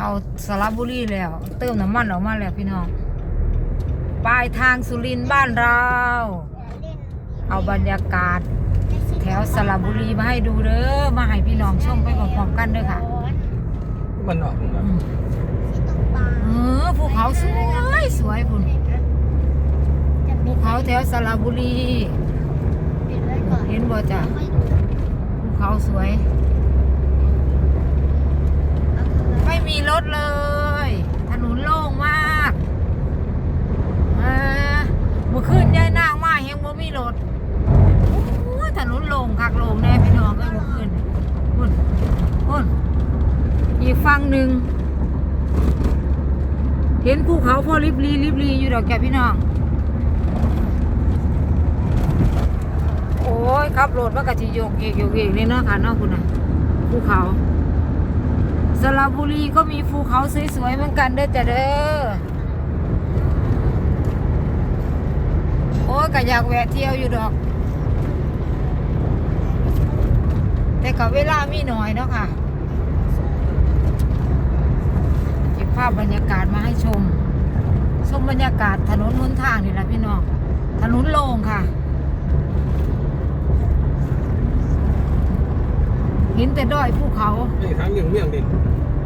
เข้าสระบุรีแล้ว เติมน้ำมันออกมาแล้วพี่น้องปลายทางสุรินทร์บ้านเรา เอาบรรยากาศ แถวสระบุรีมาให้ดูเด้อมาให้พี่น้องชมไปพร้อมๆกันเด้อค่ะมันออกแบอืบมเออภูเขาสวยสวยคุณภูเขาแถวสระบุรี เห็นบ่จ้ะภูเขาสวย ไม่มีรถเลย ถนนโล่งมากอ่าเมื่อคืนยายนางมายังบ่มีรถโอ้ยถนนโล่งคักโล่งแน่พี่น้องเอ้ยเมื่อคืนพุ่นพุ่นอีกฝั่งหนึ่งเห็นภูเขาพ่อริบลีริบลีอยู่ดอกแกพี่น้อง โอ้ยขับรถมันก็สิโยกเยกโยกเกเลยเนาะค่ะเนาะคุณน่ะภูเขาสระบุรีก็มีภูเขาสวยๆเหมือนกันเด้อจ้ะเด้อโอ้ย ก็อยากแวะเที่ยวอยู่ดอก แต่ก็เวลามีหน่อยเนาะค่ะเก็บภาพบรรยากาศมาให้ชม ชมบรรยากาศถนนหนทางนี่แหละพี่น้องถนนโล่งค่ะ เห็นแต่ดอยภูเขานี่ทางเลี่ยงเมืองดิ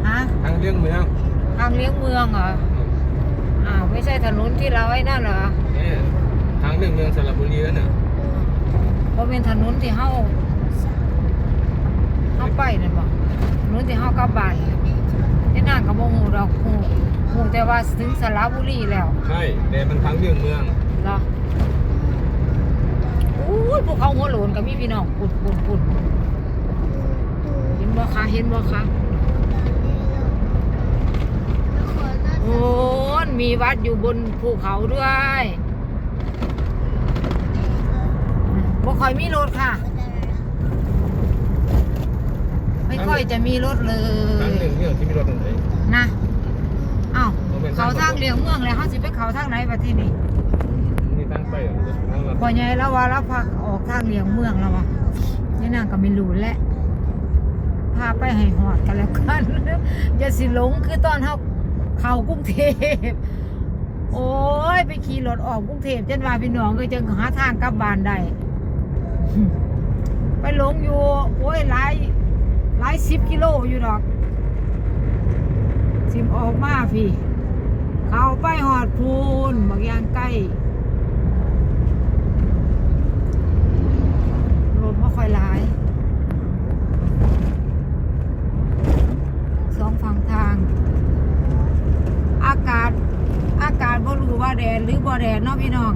ฮะทางเลี่ยงเมือง ทางเลี้ยงเมืองเหรออ้าวไม่ใช่ถนนที่เราไอ้นั่นเหรอเนี่ย ทางเลี่ยงเมืองสระบุรีนั่นน่ะเพราะเป็นถนนที่เฮาเฮาไปนั่นบ่ถนนที่เฮากลับบ้านนี่นางก็บ่ฮู้ดอกฮู้ฮู้แต่ว่าถึงสระบุรีแล้วใช่แต่มันทางเลี่ยงเมืองเหรออู้ยพวกเขาหัวโหลนก็มีพี่น้องปุดปุดปุดเห็นบ่คะเห็นบ่คะโอ้ยมีวัดอยู่บนภูเขาด้วยบ่ ค่อยมีรถค่ะ ไม่ค่อยจะมีรถเลทางยเลี่ยงเมืองที่มีรถตรงไหนนะอ้าวบ่แม่นเขาทางเลียงเมืองเลยเขาสิไปเขาทางไหนประเทศนี้นี่ทางไปเหรอทางลัดพอใหญ่แล้วว่าเราพักออกทางเลียงเมืองแล้ววะนี่นางก็ไม่รู้แหละพาไปให้หอดกันแล้วกัน อย่าสิหลงคือตอนเขาเข้ากรุงเทพโอ้ยไปขี่รถออกกรุงเทพจนว่าพี่น้องก็จังหาทางกลับบ้านได้ ไปหลงอยู่ โอ้ยหลายหลายสิบกิโลอยู่ดอก สิมออกมาพี่ เข้าไปหอดพูนบางอย่างใกล้รถไม่ค่อยหลายสองฝั่งทาง อากาศอากาศบ่รู้ว่าแดดหรือบ่แดดเนาะพี่น้อง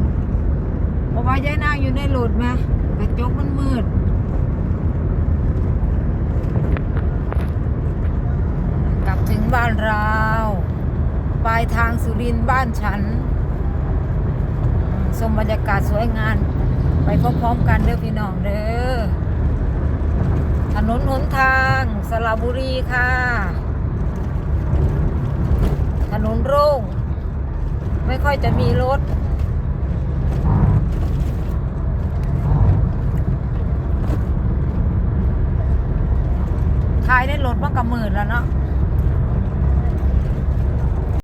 ราะว่าย้ายนางอยู่ในรถไหมกระจกมันมืดกลับถึงบ้านเราปลายทางสุรินทร์บ้านฉันชมบรรยากาศสวยงามไปพร้อมๆกันเด้อพี่น้องเด้อถนนหนทางสระบุรีค่ะ ถนนโร่งไม่ค่อยจะมีรถายได้รถมันก็มืดแล้วเนาะ